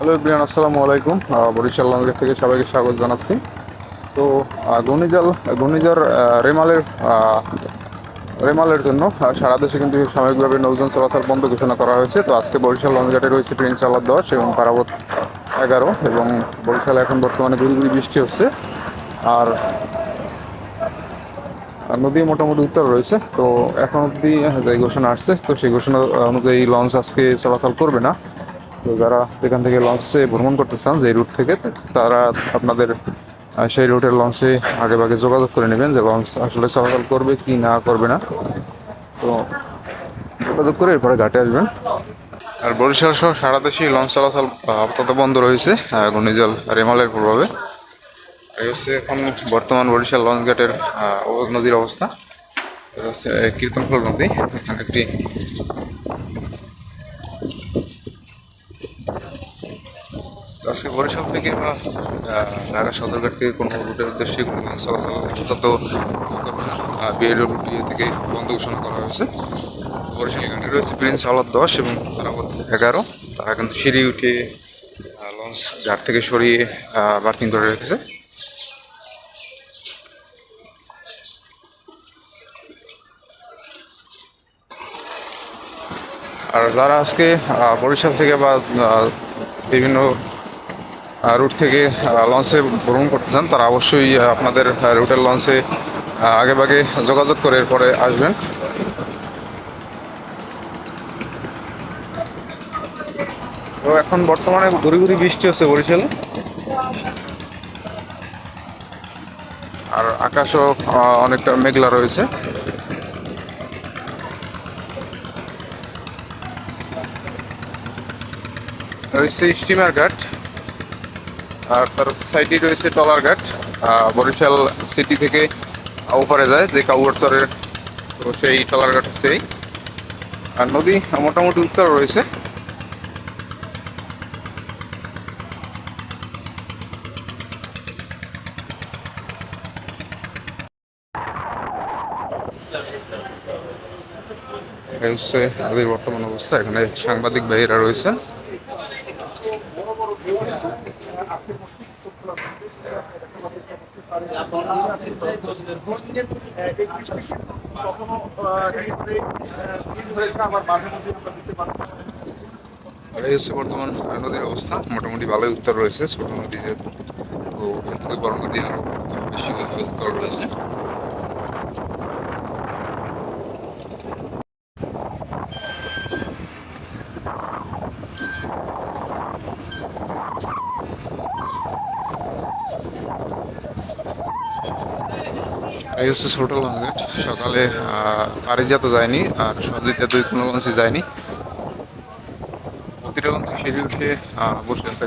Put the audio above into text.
Hello ইব্রিয়ান আসসালামু আলাইকুম। বরিশাল লঞ্চের থেকে সবাইকে স্বাগত জানাচ্ছি। তো আহ, ঘূর্ণিঝড় রেমালের রেমালের জন্য সারা দেশে কিন্তু সাময়িকভাবে নৌজন চলাচল বন্ধ ঘোষণা করা হয়েছে। তো আজকে বরিশাল লঞ্চঘাটে রয়েছে ট্রেন চালার দশ এবং পারাবত এগারো এবং বরিশালে এখন বর্তমানে গুড়ি বৃষ্টি হচ্ছে। আর আর নদী মোটামুটি উত্তর রয়েছে। তো এখন অবধি যে ঘোষণা আসছে তো সেই ঘোষণা অনুযায়ী লঞ্চ আজকে চলাচল করবে না। তো যারা এখান থেকে লঞ্চে ভ্রমণ করতে চান যে রুট থেকে, তারা আপনাদের সেই রুটের লঞ্চে আগে ভাগে যোগাযোগ করে নেবেন যে লঞ্চ আসলে চলাচল করবে কি না, করবে না। তো যোগাযোগ করে এরপরে ঘাটে আসবেন। আর বরিশাল সহ সারা দেশে লঞ্চ চলাচল আপাতত বন্ধ রয়েছে ঘূর্ণিজল রেমালের প্রভাবে। এই হচ্ছে এখন বর্তমান বরিশাল লঞ্চ ঘাটের নদীর অবস্থা। এটা হচ্ছে কীর্তনফল নদী একটি আজকে বরিশাল থেকে আহ, ঢাকা সদরঘাট থেকে কোনো রুটের উদ্দেশ্যে কোনো চলাচল তত করবে থেকে বন্ধ ঘোষণা করা হয়েছে। বরিশাল ঘাটে রয়েছে প্রিন্স আলাদ দশ এবং তারাবত এগারো। তারা কিন্তু সিঁড়ি উঠে লঞ্চ ঘাট থেকে সরিয়ে বার্থিং করে রেখেছে। আর যারা আজকে বরিশাল থেকে বা বিভিন্ন রুট থেকে লঞ্চে ভ্রমণ করতে চান তারা অবশ্যই আপনাদের রুটের লঞ্চে আগেভাগে যোগাযোগ করে এরপরে আসবেন। তো এখন বর্তমানে ঘুরি ঘুরি বৃষ্টি হচ্ছে বরিশালে। আর আকাশও অনেকটা মেঘলা রয়েছে স্টিমার ঘাট। আর তার সাইডে রয়েছে টলার ঘাট আহ, বরিশাল সিটি থেকে ওপারে যায় যে কাউয়ারচরের তো সেই টলার ঘাট হচ্ছে এই আর নদী মোটামুটি উত্তর রয়েছে। হচ্ছে নদীর বর্তমান অবস্থা। এখানে সাংবাদিক ভাইয়েরা রয়েছেন। বর্তমান নদীর অবস্থা। মোটামুটি ভালোই উত্তর রয়েছে, ছোট নদী যেহেতু, তো এর থেকে বড় বেশি উত্তর রয়েছে। এই হচ্ছে ছোটো লঞ্চঘাট সকালে পারিজাত যায়নি আর সন্ধ্যা দুই কোনো লঞ্চে যায়নি। প্রতিটা লঞ্চে সিঁড়ি উঠে বসে আছে